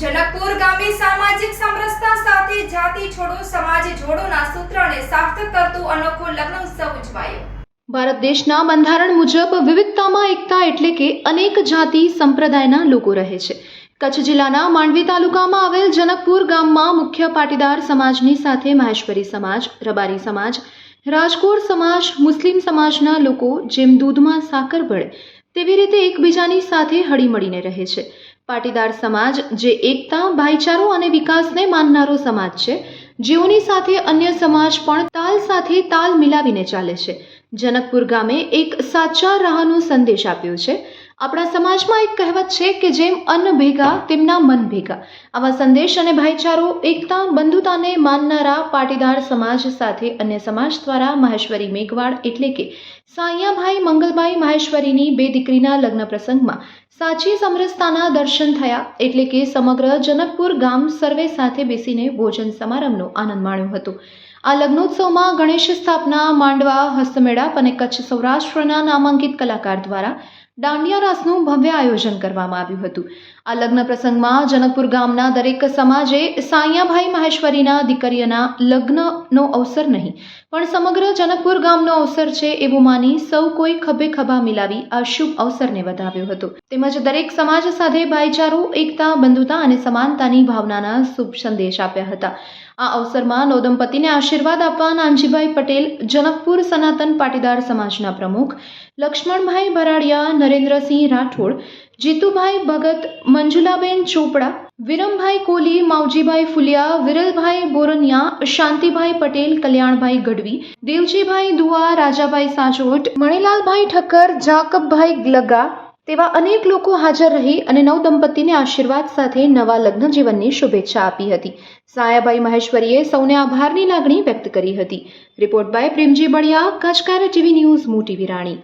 જનકપુર ગામે સામાજિક સમરસતા સાથે જાતિ છોડો, સમાજ જોડોના સૂત્રને સાર્થક કરતો અનોખો લગ્ન ઉત્સવ ઉજવાયો. ભારત દેશના બંધારણ મુજબ વિવિધતામાં એકતા એટલે કે અનેક જાતિ સંપ્રદાયના લોકો રહે છે. કચ્છ જિલ્લાના માંડવી તાલુકામાં આવેલ જનકપુર ગામમાં મુખ્ય પાટીદાર સમાજની સાથે મહેશ્વરી સમાજ, રબારી સમાજ રાજકોટ સમાજ, મુસ્લિમ સમાજના લોકો જેમ દૂધમાં સાકર ભળે તેવી રીતે એકબીજાની સાથે હળીમળીને રહે છે. પાટીદાર સમાજ જે એકતા, ભાઈચારો અને વિકાસને માનનારો સમાજ છે, જેઓની સાથે અન્ય સમાજ પણ તાલ સાથે તાલ મિલાવીને ચાલે છે. જનકપુર ગામે એક સાચા રાહનો સંદેશ આપ્યો છે. આપણા સમાજમાં એક કહેવત છે કે જેમ અન્ન ભેગા, તેમના મન ભેગા. આવા સંદેશ અને ભાઈચારો, એકતા, બંધુતાને માનનારા પાટીદાર સમાજ સાથે અન્ય સમાજ દ્વારા મહેશ્વરી મેઘવાડ એટલે કે સાયાભાઈ મંગલભાઈ મહેશ્વરીની બે દીકરીના લગ્ન પ્રસંગમાં સાચી સમરસતાના દર્શન થયા એટલે કે સમગ્ર જનકપુર ગામ સર્વે સાથે બેસીને ભોજન સમારંભનો આનંદ માણ્યો હતો. આ લગ્નોત્સવમાં ગણેશ સ્થાપના, માંડવા, હસ્તમેળાપ અને કચ્છ સૌરાષ્ટ્રના નામાંકિત કલાકાર દ્વારા દાંડિયા રાસનું ભવ્ય આયોજન કરવામાં આવ્યું હતું. આ લગ્ન પ્રસંગમાં જનકપુર ગામના દરેક સમાજે સાયાભાઈ મહેશ્વરીના દીકરીના લગ્નનો અવસર નહીં, પણ સમગ્ર જનકપુર ગામનો અવસર છે એવું માની સૌ કોઈ ખભે ખભા મિલાવી આ શુભ અવસરને વધાવ્યો હતો. તેમજ દરેક સમાજ સાથે ભાઈચારો, એકતા, બંધુતા અને સમાનતાની ભાવનાના શુભ સંદેશ આપ્યા હતા. આ અવસરમાં નવદંપતિને આશીર્વાદ આપવા નાનજીભાઈ પટેલ, જનકપુર સનાતન પાટીદાર સમાજના પ્રમુખ, લક્ષ્મણભાઈ ભરાડિયા નરેન્દ્રસિંહ રાઠોડ, જીતુભાઈ ભગત, મંજુલાબેન ચોપડા, વિરમભાઈ કોલી, માવજીભાઈ ફુલિયા, વિરલભાઈ બોરનિયા, શાંતિભાઈ પટેલ, કલ્યાણભાઈ ગઢવી, દેવજીભાઈ દુઆ, રાજાભાઈ સાજોટ મણિલાલભાઈ ઠક્કર, જાકબભાઈ ગ્લગા તેવા અનેક લોકો હાજર રહી અને નવદંપતિને આશીર્વાદ સાથે નવા લગ્ન જીવનની શુભેચ્છા આપી હતી. સાયાભાઈ મહેશ્વરીએ સૌને આભારની લાગણી વ્યક્ત કરી હતી. રિપોર્ટ બાય પ્રેમજી બળિયા, કચકાર ટીવી ન્યૂઝ મોટી વિરાણી